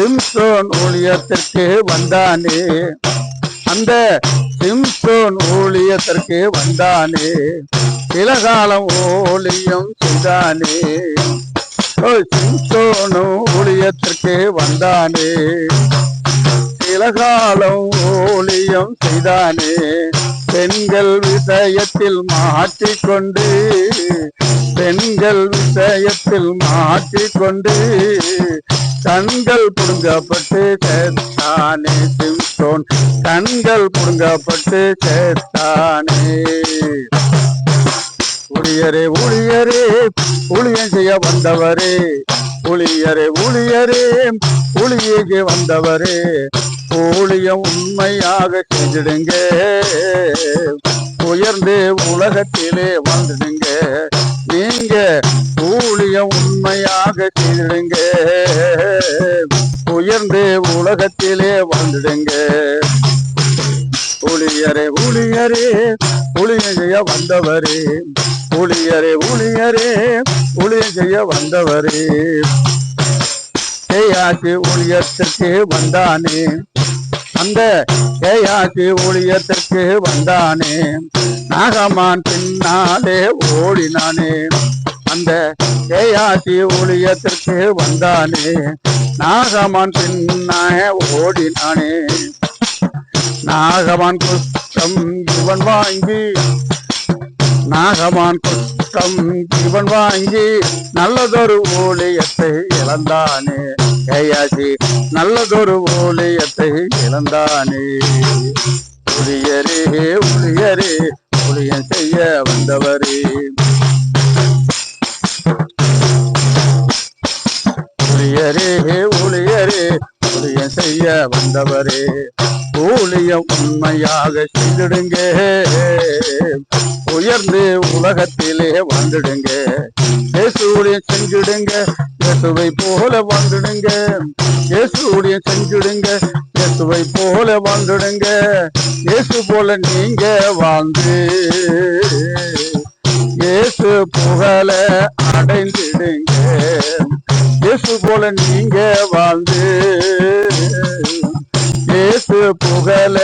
சிம்சோன் ஊழியத்திற்கு வந்தானே. அந்த சிம்சோன் ஊழியத்திற்கு வந்தானே. சில காலம் ஊழியம் செய்தானே. ஓ, சிம்சோனு ஊழியத்திற்கு வந்தானே. சில காலம் ஊழியம் செய்தானே. பெண்கள் விஷயத்தில் மாற்றிக்கொண்டு பெண்கள் விஷயத்தில் மாற்றிக்கொண்டு கண்கள் புடுங்கப்பட்டு சேர்த்தானே சிம்சோன். கண்கள் புடுங்கப்பட்டு சேர்த்தானே ஊழியரே ஊழியரே ஊழியம் செய்ய வந்தவரே. ஊழியரே ஊழியரே ஊழியக்கு வந்தவரே. ஊழியம் உண்மையாக செஞ்சிடுங்க உயர்ந்து உலகத்திலே வந்துடுங்க நீங்க உலகத்திலே வந்துடுங்க ஊழியரே ஊழியரே ஊழியம் வந்தவரே. ஊழியரே ஊழியரே ஊழியம் வந்தவரே. ஏயாக்கு ஊழியத்திற்கு வந்தானே. அந்த ஏயாக்கு ஊழியத்திற்கு வந்தானே. நாகமான் பின்னாலே ஓடினானே. அந்த ஏயாசி ஊழியத்திற்கு வந்தானே. நாகமான் பின்னாலே ஓடினானே. நாகமான் குற்றம் இவன் வாங்கி நாகமான் குற்றம் இவன் வாங்கி நல்லதொரு ஊழியத்தை இழந்தானே. ஏயாசி நல்லதொரு ஊழியத்தை இழந்தானே. ஊழியரே ஊழியரே ஊழியம் செய்ய வந்தவரே. ஊழியரே ஊழியரே ஊழியம் செய்ய வந்தவரே. ஊழியம் உண்மையாக செய்திடுங்க. உயர்ந்து உலகத்திலே வந்துடுங்க. இயேசுடைய செஞ்சிடுங்க. இயேசுவை போல வந்துடுங்க இயேசுடைய செஞ்சிடுங்க. இயேசுவை போல வந்துடுங்க இயேசு போல நீங்க வாழ்ந்து. இயேசு புகழ அடைந்திடுங்க. இயேசு போல நீங்க வாழ்ந்து இயேசு புகழ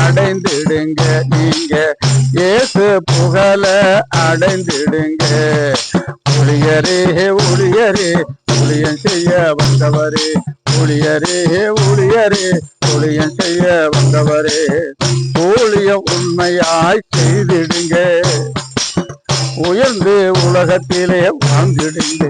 அடைந்திடுங்க நீங்க. இயேசு புகழ அடைந்திடுங்க. ஒளியரே ஒளியரே ஊழியம் செய்ய வந்தவரே. ஒளியரே ஒளியரே ஊழியம் செய்ய வந்தவரே. ஊழியம் உண்மையாய் செய்திடுங்க. உயர்ந்து உலகத்திலே வாழ்ந்திடுங்க.